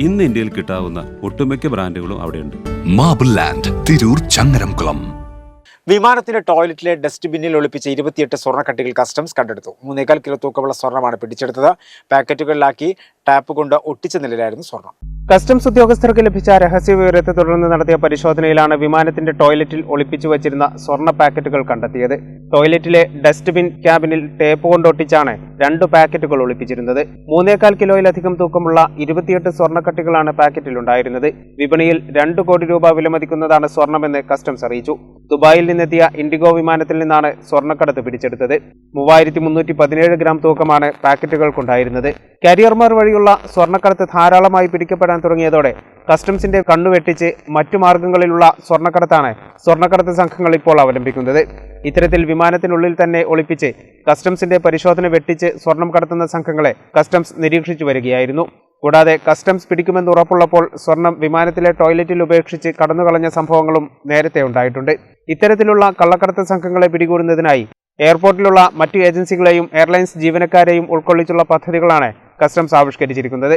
ഇന്ന് ഇന്ത്യയിൽ കിട്ടാവുന്ന ഒട്ടുമിക്ക ബ്രാൻഡുകളും അവിടെയുണ്ട്. Marble land Tirur Changaramkulam. വിമാനത്തിന്റെ ടോയ്ലറ്റിലെ ഡസ്റ്റ്ബിന്നിൽ ഒളിപ്പിച്ച ഇരുപത്തിയെട്ട് സ്വർണക്കട്ടികൾ കസ്റ്റംസ് കണ്ടെടുത്തു. മൂന്നേകാൽ കിലോ തൂക്കമുള്ള സ്വർണമാണ് പിടിച്ചെടുത്തത്. പാക്കറ്റുകളിലാക്കി ടാപ്പ് കൊണ്ട് ഒട്ടിച്ച നിലയിലായിരുന്നു സ്വർണം കസ്റ്റംസ് ഉദ്യോഗസ്ഥർക്ക് ലഭിച്ച രഹസ്യ വിവരത്തെ തുടർന്ന് നടത്തിയ പരിശോധനയിലാണ് വിമാനത്തിന്റെ ടോയ്ലറ്റിൽ ഒളിപ്പിച്ചു വച്ചിരുന്ന സ്വർണ പാക്കറ്റുകൾ കണ്ടെത്തിയത്. ടോയ്ലറ്റിലെ ഡസ്റ്റ്ബിൻ ക്യാബിനിൽ ടേപ്പ് കൊണ്ടൊട്ടിച്ചാണ് രണ്ട് പാക്കറ്റുകൾ ഒളിപ്പിച്ചിരുന്നത്. മൂന്നേകാൽ കിലോയിലധികം തൂക്കമുള്ള ഇരുപത്തിയെട്ട് സ്വർണക്കട്ടികളാണ് പാക്കറ്റിലുണ്ടായിരുന്നത്. വിപണിയിൽ രണ്ട് കോടി രൂപ വിലമതിക്കുന്നതാണ് സ്വർണമെന്ന് കസ്റ്റംസ് അറിയിച്ചു. ദുബായിൽ നിന്നെത്തിയ ഇൻഡിഗോ വിമാനത്തിൽ നിന്നാണ് സ്വർണക്കടത്ത് പിടിച്ചെടുത്തത്. മൂവായിരത്തി മുന്നൂറ്റി പതിനേഴ് ഗ്രാം തൂക്കമാണ് പാക്കറ്റുകൾക്കുണ്ടായിരുന്നത്. കാരിയർമാർ വഴിയുള്ള സ്വർണക്കടത്ത് ധാരാളമായി പിടിക്കപ്പെടാൻ തുടങ്ങിയതോടെ കസ്റ്റംസിന്റെ കണ്ണുവെട്ടിച്ച് മറ്റു മാർഗങ്ങളിലുള്ള സ്വർണക്കടത്താണ് സ്വർണക്കടത്ത് സംഘങ്ങൾ ഇപ്പോൾ അവലംബിക്കുന്നത്. ഇത്തരത്തിൽ വിമാനത്തിനുള്ളിൽ തന്നെ ഒളിപ്പിച്ച് കസ്റ്റംസിന്റെ പരിശോധന വെട്ടിച്ച് സ്വർണം കടത്തുന്ന സംഘങ്ങളെ കസ്റ്റംസ് നിരീക്ഷിച്ചു വരികയായിരുന്നു. കൂടാതെ കസ്റ്റംസ് പിടിക്കുമെന്ന് ഉറപ്പുള്ളപ്പോൾ സ്വർണം വിമാനത്തിലെ ടോയ്ലറ്റിൽ ഉപേക്ഷിച്ച് കടന്നുകളഞ്ഞ സംഭവങ്ങളും നേരത്തെ ഉണ്ടായിട്ടുണ്ട്. ഇത്തരത്തിലുള്ള കള്ളക്കടത്ത് സംഘങ്ങളെ പിടികൂടുന്നതിനായി എയർപോർട്ടിലുള്ള മറ്റു ഏജൻസികളെയും എയർലൈൻസ് ജീവനക്കാരെയും ഉൾക്കൊള്ളിച്ചുള്ള പദ്ധതികളാണ് കസ്റ്റംസ് ആവിഷ്കരിച്ചിരിക്കുന്നത്.